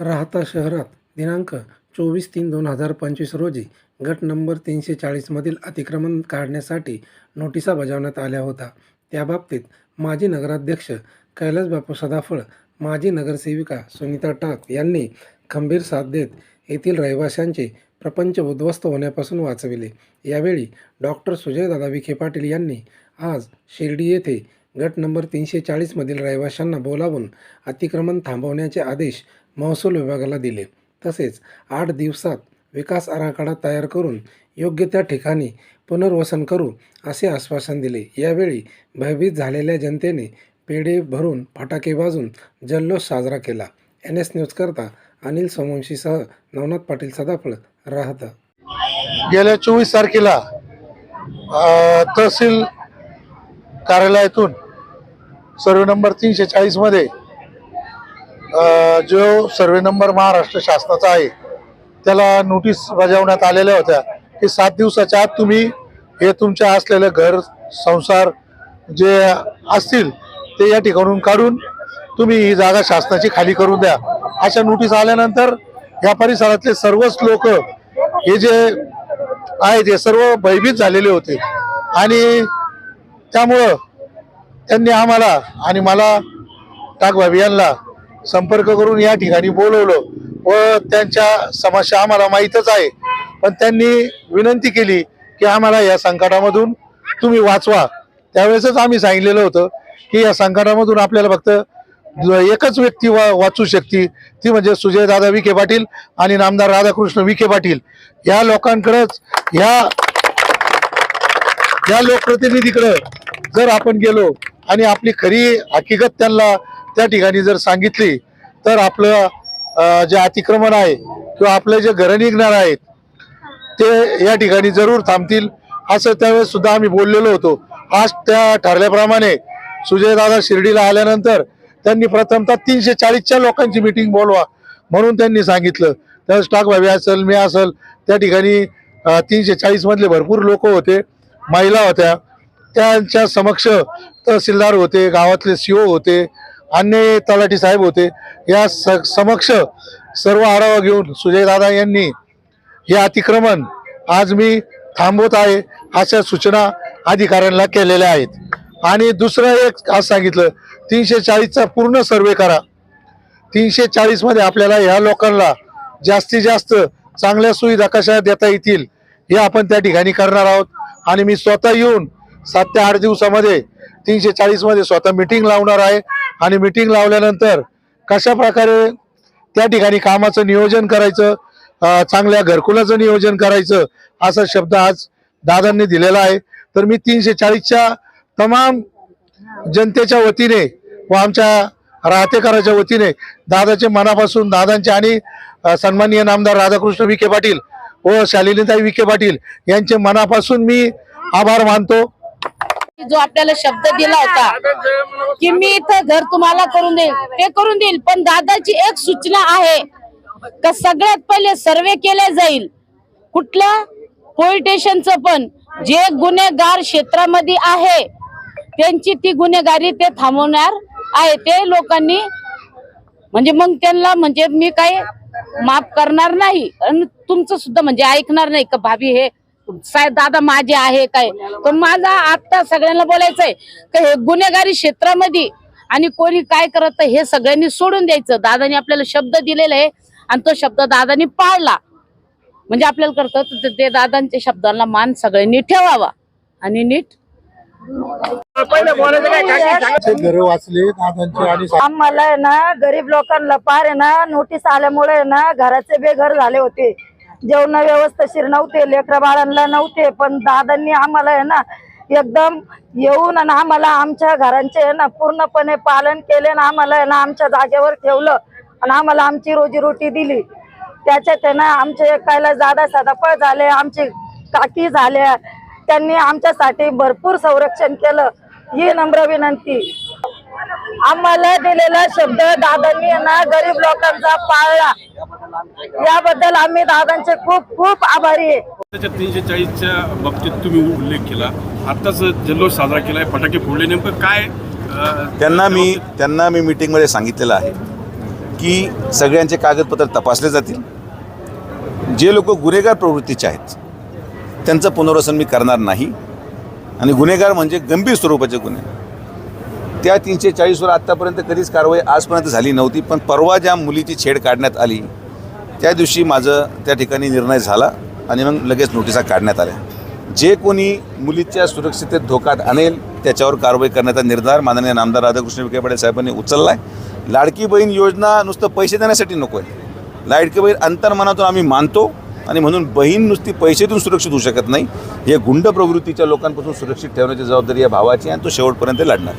राहता शहरात दिनांक चोवीस तीन दोन हजार पंचवीस रोजी गट नंबर तीनशे चाळीसमधील अतिक्रमण काढण्यासाठी नोटिसा बजावण्यात आल्या होत्या. त्याबाबतीत माजी नगराध्यक्ष कैलासबापू सदाफळ माजी नगरसेविका सुनीता टाक यांनी खंबीर साथ देत येथील रहिवाशांचे प्रपंच उद्ध्वस्त होण्यापासून वाचविले. यावेळी डॉक्टर सुजयदादा विखे पाटील यांनी आज शिर्डी येथे गट नंबर तीनशे चाळीसमधील रहिवाशांना बोलावून अतिक्रमण थांबवण्याचे आदेश महसूल विभागाला दिले. तसेच आठ दिवसात विकास आराखडा तयार करून योग्य त्या ठिकाणी पुनर्वसन करू असे आश्वासन दिले. यावेळी भयभीत झालेल्या जनतेने पेढे भरून फटाके वाजून जल्लोष साजरा केला. एन एस न्यूजकरता अनिल सोमवंशीसह नवनाथ पाटील सदाफळ राहत. गेल्या चोवीस तारखेला तहसील कार्यालयातून सर्व नंबर तीनशे चाळीसमध्ये जो सर्वे नंबर महाराष्ट्र शासनाचा आहे त्याला नोटीस बजावण्यात आलेल्या होत्या की सात दिवसाच्या आत तुम्ही हे तुमच्या असलेलं घर संसार जे असतील ते या ठिकाणून काढून तुम्ही ही जागा शासनाची खाली करून द्या. अशा नोटीस आल्यानंतर या परिसरातले सर्वच लोक हे जे आहे हे सर्व भयभीत झालेले होते. आणि त्यामुळं त्यांनी आम्हाला आणि मला टाकबाबी यांना संपर्क करून या ठिकाणी बोलवलं व त्यांच्या समस्या आम्हाला माहीतच आहे. पण त्यांनी विनंती केली की आम्हाला या संकटामधून तुम्ही वाचवा. त्यावेळेसच आम्ही सांगितलेलं होतं की या संकटामधून आपल्याला फक्त एकच व्यक्ती वा वाचू शकते ती म्हणजे सुजयदादा विखे पाटील आणि नामदार राधाकृष्ण विखे पाटील. या लोकांकडंच ह्या या लोकप्रतिनिधीकडं जर आपण गेलो आणि आपली खरी हकीकत त्यांना त्या ठिकाणी जर सांगितली तर आपलं जे अतिक्रमण आहे किंवा आपले जे घरं निघणार आहेत ते या ठिकाणी जरूर थांबतील. असं त्यावेळेस सुद्धा आम्ही बोललेलो होतो. आज त्या ठरल्याप्रमाणे सुजयदादा शिर्डीला आल्यानंतर त्यांनी प्रथमतः तीनशे चाळीसच्या लोकांची मिटिंग बोलवा म्हणून त्यांनी सांगितलं. त्या स्टॉक भावी असेल मी असेल त्या ठिकाणी तीनशे चाळीसमधले भरपूर लोक होते महिला होत्या. त्यांच्या समक्ष तहसीलदार होते गावातले सीओ होते अन्य तलाठी साहेब होते. या स- समक्ष सर्व आढावा घेऊन सुजयदादा यांनी हे अतिक्रमण आज मी थांबवत आहे अशा सूचना अधिकाऱ्यांना केलेल्या आहेत. आणि दुसरं एक आज सांगितलं तीनशे चाळीसचा पूर्ण सर्वे करा. तीनशे चाळीसमध्ये आपल्याला ह्या लोकांना जास्तीत जास्त चांगल्या सुविधा कशा देता येतील हे आपण त्या ठिकाणी करणार आहोत. आणि मी स्वतः येऊन सात ते आठ दिवसामध्ये तीनशे चाळीसमध्ये स्वतः मिटिंग लावणार आहे. आणि मिटिंग लावल्यानंतर कशा प्रकारे त्या ठिकाणी कामाचं नियोजन करायचं चांगल्या घरकुलाचं नियोजन करायचं असा शब्द आज दादांनी दिलेला आहे. तर मी तीनशे चाळीसच्या तमाम जनतेच्या वतीने व आमच्या राहतेकराच्या वतीने दादाचे मनापासून दादांचे आणि सन्माननीय नामदार राधाकृष्ण विखे पाटील व शालिनीताई विखे पाटील यांचे मनापासून मी आभार मानतो. जो आपल्याला शब्द दिला होता की मी इथं घर तुम्हाला करून देईल ते करून देईल पण दादाची एक सूचना आहे का सगळ्यात पहिले सर्वे केले जाईल. कुठल्या पोलीस स्टेशनचं पण. जे गुन्हेगार क्षेत्रामध्ये आहे त्यांची ती गुन्हेगारी ते थांबवणार आहे. ते लोकांनी म्हणजे मग त्यांना म्हणजे मी काही माफ करणार नाही. आणि तुमचं सुद्धा म्हणजे ऐकणार नाही का भाभी हे साहेब दादा माझे आहे काय? पण माझा आता सगळ्यांना बोलायचंय का हे गुन्हेगारी क्षेत्रामध्ये आणि कोणी काय करत हे सगळ्यांनी सोडून द्यायचं. दादानी आपल्याला शब्द दिलेला आहे आणि तो शब्द दादानी पाळला. म्हणजे आपल्याला करतं तर ते दादांच्या शब्दांना मान सगळ्यांनी ठेवावा. आणि नीट घर वाचले दादांचे आणि आम्हाला आहे ना गरीब लोकांना पार आहे ना नोटीस आल्यामुळे ना घराचे बेघर झाले होते. जेवण व्यवस्थाशीर नव्हते लेकरा बाळांना नव्हते पण दादांनी आम्हाला आहे ना एकदम येऊन आणि आम्हाला आमच्या घरांचे आहे ना पूर्णपणे पालन केले ना आम्हाला आहे ना आमच्या जागेवर ठेवलं आणि आम्हाला आमची रोजीरोटी दिली. त्याच्यात आहे ना आमचे कायला जादा सदापळ झाले आमची काकी झाल्या त्यांनी आमच्यासाठी भरपूर संरक्षण केलं. ही नम्र विनंती. आम्हाला दिलेला शब्द दादांनी ना गरीब लोकांचा पाळला. याबद्दल आम्ही दादांचे खूप खूप आभारी आहे. त्याच्या तीनशे चाळीसच्या बाबतीत तुम्ही उल्लेख केला. आत्ताच जल्लोष साजरा केलाय. फटाके फोडले नेमकं काय त्यांना मी त्यांना मी मीटिंगमध्ये सांगितलेलं आहे की सगळ्यांचे कागदपत्र तपासले जातील. जे लोक गुन्हेगार प्रवृत्तीचे आहेत त्यांचं पुनर्वसन मी करणार नाही. आणि गुन्हेगार म्हणजे गंभीर स्वरूपाचे गुन्हे. त्या तीनशे चाळीसवर आत्तापर्यंत कधीच कारवाई आजपर्यंत झाली नव्हती पण परवा ज्या मुलीची छेड काढण्यात आली त्या दिवशी माझं त्या ठिकाणी निर्णय झाला आणि मग लगेच नोटिसा काढण्यात आल्या. जे कोणी मुलीच्या सुरक्षितेत धोकात आणेल त्याच्यावर कारवाई करण्याचा निर्धार माननीय नामदार राधाकृष्ण विखे पाटील साहेबांनी उचलला आहे लाडकी बहीण योजना नुसतं पैसे देण्यासाठी नको आहे. लाडकी बहीण अंतर्मनातून आम्ही मानतो आणि म्हणून बहीण नुसती पैसेतून सुरक्षित होऊ शकत नाही. हे गुंड प्रवृत्तीच्या लोकांपासून सुरक्षित ठेवण्याची जबाबदारी या भावाची आणि तो शेवटपर्यंत लढणार.